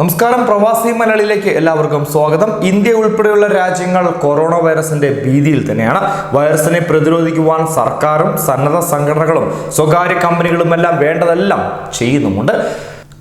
നമസ്കാരം. പ്രവാസി മലയാളിയിലേക്ക് എല്ലാവർക്കും സ്വാഗതം. ഇന്ത്യ ഉൾപ്പെടെയുള്ള രാജ്യങ്ങൾ കൊറോണ വൈറസിന്റെ ഭീതിയിൽ തന്നെയാണ്. വൈറസിനെ പ്രതിരോധിക്കുവാൻ സർക്കാരും സന്നദ്ധ സംഘടനകളും സ്വകാര്യ കമ്പനികളുമെല്ലാം വേണ്ടതെല്ലാം ചെയ്യുന്നുമുണ്ട്.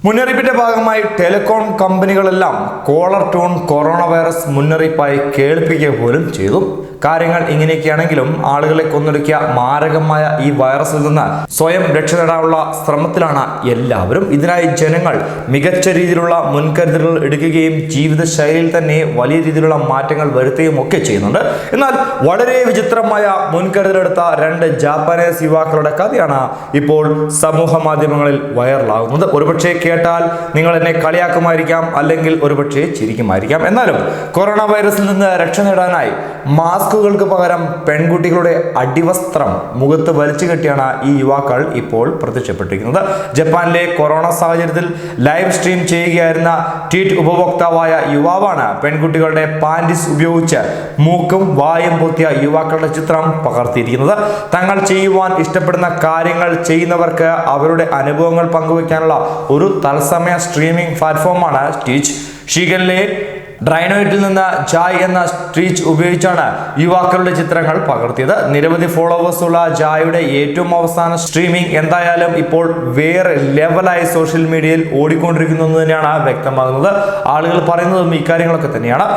മുന്നറിയിപ്പിന്റെ ഭാഗമായി ടെലികോം കമ്പനികളെല്ലാം കോളർ ടോൺ കൊറോണ വൈറസ് മുന്നറിയിപ്പായി കേൾപ്പിക്കുക പോലും ചെയ്തു. കാര്യങ്ങൾ ഇങ്ങനെയൊക്കെയാണെങ്കിലും ആളുകളെ കൊന്നൊടുക്കിയ മാരകമായ ഈ വൈറസിൽ നിന്ന് സ്വയം രക്ഷ നേടാനുള്ള ശ്രമത്തിലാണ് എല്ലാവരും. ഇതിനായി ജനങ്ങൾ മികച്ച രീതിയിലുള്ള മുൻകരുതലുകൾ എടുക്കുകയും ജീവിതശൈലിയിൽ തന്നെ വലിയ രീതിയിലുള്ള മാറ്റങ്ങൾ വരുത്തുകയും ഒക്കെ ചെയ്യുന്നുണ്ട്. എന്നാൽ വളരെ വിചിത്രമായ മുൻകരുതലെടുത്ത രണ്ട് ജാപ്പാനീസ് യുവാക്കളുടെ കഥയാണ് ഇപ്പോൾ സമൂഹ മാധ്യമങ്ങളിൽ വൈറലാകുന്നത്. ഒരുപക്ഷെ കേട്ടാൽ നിങ്ങൾ എന്നെ കളിയാക്കുമായിരിക്കാം അല്ലെങ്കിൽ ഒരുപക്ഷെ ചിരിക്കുമായിരിക്കാം. എന്നാലും കൊറോണ വൈറസിൽ നിന്ന് രക്ഷ നേടാനായി മാസ്കുകൾക്ക് പകരം പെൺകുട്ടികളുടെ അടിവസ്ത്രം മുഖത്ത് വലിച്ചു കെട്ടിയാണ് ഈ യുവാക്കൾ ഇപ്പോൾ പ്രത്യക്ഷപ്പെട്ടിരിക്കുന്നത്. ജപ്പാനിലെ കൊറോണ സാഹചര്യത്തിൽ ലൈവ് സ്ട്രീം ചെയ്യുകയായിരുന്ന ട്വീറ്റ് ഉപഭോക്താവായ യുവാവാണ് പെൺകുട്ടികളുടെ പാന്റിസ് ഉപയോഗിച്ച് മൂക്കും വായും പൊത്തിയ യുവാക്കളുടെ ചിത്രം പകർത്തിയിരിക്കുന്നത്. തങ്ങൾ ചെയ്യുവാൻ ഇഷ്ടപ്പെടുന്ന കാര്യങ്ങൾ ചെയ്യുന്നവർക്ക് അവരുടെ അനുഭവങ്ങൾ പങ്കുവയ്ക്കാനുള്ള ഒരു തത്സമയ സ്ട്രീമിംഗ് പ്ലാറ്റ്ഫോമാണ് ട്വീച്ച് ഷീഗനിലെ ഡ്രൈനോയിറ്റിൽ നിന്ന് ജായ് എന്ന സ്ട്രീച്ച് ഉപയോഗിച്ചാണ് യുവാക്കളുടെ ചിത്രങ്ങൾ പകർത്തിയത്. നിരവധി ഫോളോവേഴ്സുള്ള ജായുടെ ഏറ്റവും അവസാന സ്ട്രീമിംഗ് എന്തായാലും ഇപ്പോൾ വേറെ ലെവലായി സോഷ്യൽ മീഡിയയിൽ ഓടിക്കൊണ്ടിരിക്കുന്നു തന്നെയാണ് വ്യക്തമാകുന്നത്. ആളുകൾ പറയുന്നതും ഇക്കാര്യങ്ങളൊക്കെ തന്നെയാണ്.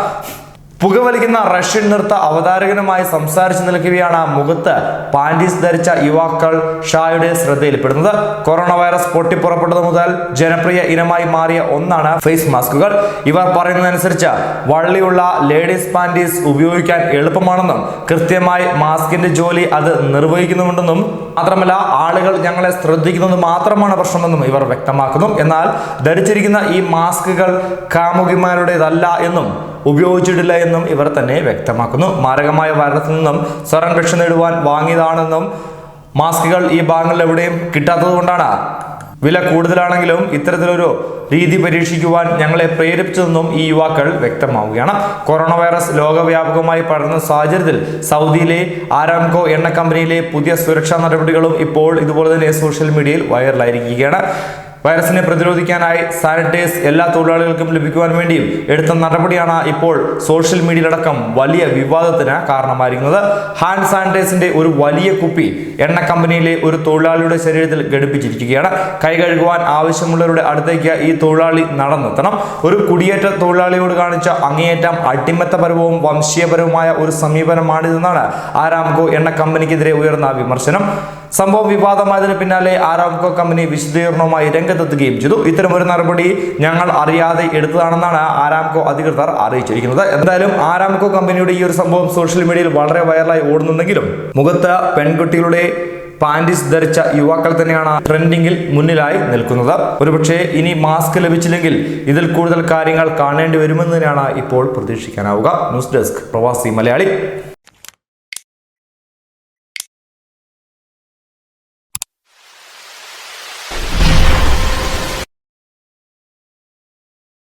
പുകവലിക്കുന്ന റഷ്യൻ നൃത്ത അവതാരകനുമായി സംസാരിച്ചു നിൽക്കുകയാണ് മുഖത്ത് പാൻഡീസ് ധരിച്ച യുവാക്കൾ ഷായുടെ ശ്രദ്ധയിൽപ്പെടുന്നത്. കൊറോണ വൈറസ് പൊട്ടിപ്പുറപ്പെട്ടത് മുതൽ ജനപ്രിയ ഇനമായി മാറിയ ഒന്നാണ് ഫേസ് മാസ്കുകൾ. ഇവർ പറയുന്നതനുസരിച്ച് വള്ളിയുള്ള ലേഡീസ് പാൻഡീസ് ഉപയോഗിക്കാൻ എളുപ്പമാണെന്നും കൃത്യമായി മാസ്കിന്റെ ജോലി അത് നിർവഹിക്കുന്നുണ്ടെന്നും മാത്രമല്ല ആളുകൾ ഞങ്ങളെ ശ്രദ്ധിക്കുന്നത് മാത്രമാണ് പ്രശ്നമെന്നും ഇവർ വ്യക്തമാക്കുന്നു. എന്നാൽ ധരിച്ചിരിക്കുന്ന ഈ മാസ്കുകൾ കാമുകിമാരുടേതല്ല എന്നും ഉപയോഗിച്ചിട്ടില്ല എന്നും ഇവർ തന്നെ വ്യക്തമാക്കുന്നു. മാരകമായ വൈറസിൽ നിന്നും സ്വരം രക്ഷ നേടുവാൻ വാങ്ങിയതാണെന്നും മാസ്കുകൾ ഈ ഭാഗങ്ങളിൽ എവിടെയും കിട്ടാത്തതുകൊണ്ടാണ് വില കൂടുതലാണെങ്കിലും ഇത്തരത്തിലൊരു രീതി പരീക്ഷിക്കുവാൻ ഞങ്ങളെ പ്രേരിപ്പിച്ചതെന്നും ഈ യുവാക്കൾ വ്യക്തമാവുകയാണ്. കൊറോണ വൈറസ് ലോകവ്യാപകമായി പടർന്ന സാഹചര്യത്തിൽ സൗദിയിലെ ആരാംകോ എണ്ണ കമ്പനിയിലെ പുതിയ സുരക്ഷാ നടപടികളും ഇപ്പോൾ ഇതുപോലെ തന്നെ സോഷ്യൽ മീഡിയയിൽ വൈറലായിരിക്കുകയാണ്. വൈറസിനെ പ്രതിരോധിക്കാനായി സാനിറ്റൈസ് എല്ലാ തൊഴിലാളികൾക്കും ലഭിക്കുവാൻ വേണ്ടിയും എടുത്ത നടപടിയാണ് ഇപ്പോൾ സോഷ്യൽ മീഡിയയിലടക്കം വലിയ വിവാദത്തിന് കാരണമായിരിക്കുന്നത്. ഹാൻഡ് സാനിറ്റൈസിന്റെ ഒരു വലിയ കുപ്പി എണ്ണ കമ്പനിയിലെ ഒരു തൊഴിലാളിയുടെ ശരീരത്തിൽ ഘടിപ്പിച്ചിരിക്കുകയാണ്. കൈ കഴുകുവാൻ ആവശ്യമുള്ളവരുടെ അടുത്തേക്ക് ഈ തൊഴിലാളി നടന്നെത്തണം. ഒരു കുടിയേറ്റ തൊഴിലാളിയോട് കാണിച്ച അങ്ങേയറ്റം അട്ടിമത്തപരവും വംശീയപരവുമായ ഒരു സമീപനമാണിതെന്നാണ് ആരാംകോ എണ്ണ കമ്പനിക്കെതിരെ ഉയർന്ന വിമർശനം. സംഭവം വിവാദമായതിന് പിന്നാലെ ആരാംകോ കമ്പനി വിശദീകരണവുമായി രംഗത്തെത്തുകയും ചെയ്തു. ഇത്തരമൊരു നടപടി ഞങ്ങൾ അറിയാതെ എടുത്തതാണെന്നാണ് ആരാംകോ അധികൃതർ അറിയിച്ചിരിക്കുന്നത്. എന്തായാലും ആരാംകോ കമ്പനിയുടെ ഈ ഒരു സംഭവം സോഷ്യൽ മീഡിയയിൽ വളരെ വൈറലായി ഓടുന്നുണ്ടെങ്കിലും മുഖത്ത് പെൺകുട്ടികളുടെ പാന്റീസ് ധരിച്ച യുവാക്കൾ തന്നെയാണ് ട്രെൻഡിങ്ങിൽ മുന്നിലായി നിൽക്കുന്നത്. ഒരുപക്ഷെ ഇനി മാസ്ക് ലഭിച്ചില്ലെങ്കിൽ ഇതിൽ കൂടുതൽ കാര്യങ്ങൾ കാണേണ്ടി വരുമെന്ന് തന്നെയാണ് ഇപ്പോൾ പ്രതീക്ഷിക്കാനാവുക. ന്യൂസ് ഡെസ്ക് പ്രവാസി മലയാളി.